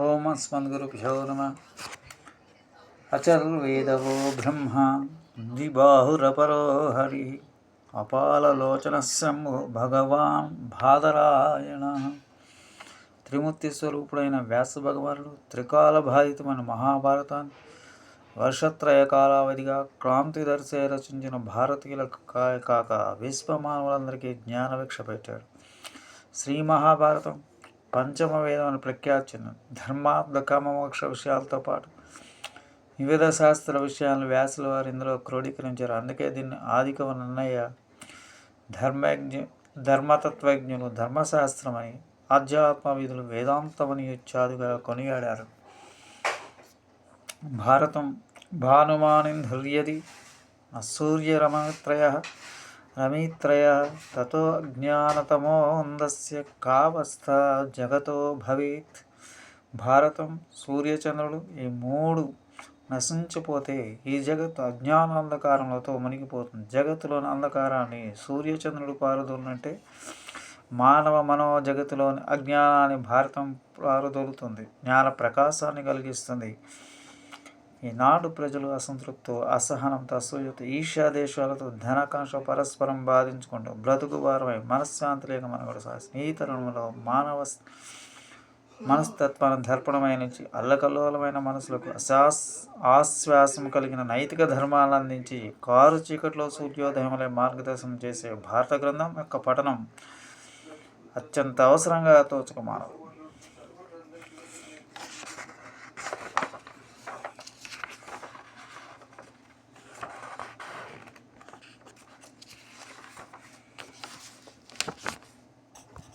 ఓం అస్మద్గురుభ్యో నమ అచర్వేదవో బ్రహ్మ ద్విబాహురపరో హరి అపాలలోచన శంభు భగవాన్ బాదరాయణ త్రిమూర్తి స్వరూపుడైన వ్యాస భగవానుడు త్రికాల బాధితమైన మహాభారతాన్ని వర్షత్రయ కాలావధిగా క్రాంతి దర్శే రచించిన భారతీయులకు కాక విశ్వమానవులందరికీ జ్ఞానభిక్ష పెట్టాడు. శ్రీ మహాభారతం పంచమ వేదం అని ప్రఖ్యాతి చెందింది ధర్మార్థ కామమోక్ష విషయాలతో పాటు వివిధ శాస్త్ర విషయాలను వ్యాసుల వారు ఇందులో క్రోడీకరించారు. అందుకే దీన్ని ఆదికవ నన్నయ్య ధర్మజ్ఞ ధర్మతత్వజ్ఞులు ధర్మశాస్త్రమని ఆధ్యాత్మ విధులు వేదాంతమని ఇత్యాదిగా కొనియాడారు. భారతం భానుమానింధుర్యది అసూర్యరమత్రయ రమిత్రయ తతో జ్ఞానతమోందస్య కావస్థ జగతో భవేత్ భారతం సూర్యచంద్రుడు ఈ మూడు నశించిపోతే ఈ జగత్ అజ్ఞాన అజ్ఞానాంధకారంలో మునిగిపోతుంది. జగత్తులోని అంధకారాన్ని సూర్యచంద్రుడు పారుదోలినట్టే మానవ మనో జగత్తులోని అజ్ఞానాన్ని భారతం పారుదోలుతుంది. జ్ఞాన ప్రకాశాన్ని కలిగిస్తుంది. ఈనాడు ప్రజలు అసంతృప్తితో అసహనంతో అసూయతో ఈర్ష్యా దేశాలతో ధనకాంక్ష పరస్పరం బాధించుకుంటూ బ్రతుకు వారమై మనశ్శాంతి లేక మనగడ సాగిస్తుంది ఈ తరుణంలో మానవ మనస్తత్వాన్ని దర్పణమై నుంచి అల్లకల్లోలమైన మనసులకు అశాస్ ఆశ్వాసం కలిగిన నైతిక ధర్మాలను అందించి కారు చీకట్లో సూర్యోదయములే మార్గదర్శనం చేసే భారత గ్రంథం యొక్క పఠనం అత్యంత అవసరంగా తోచక మానవు.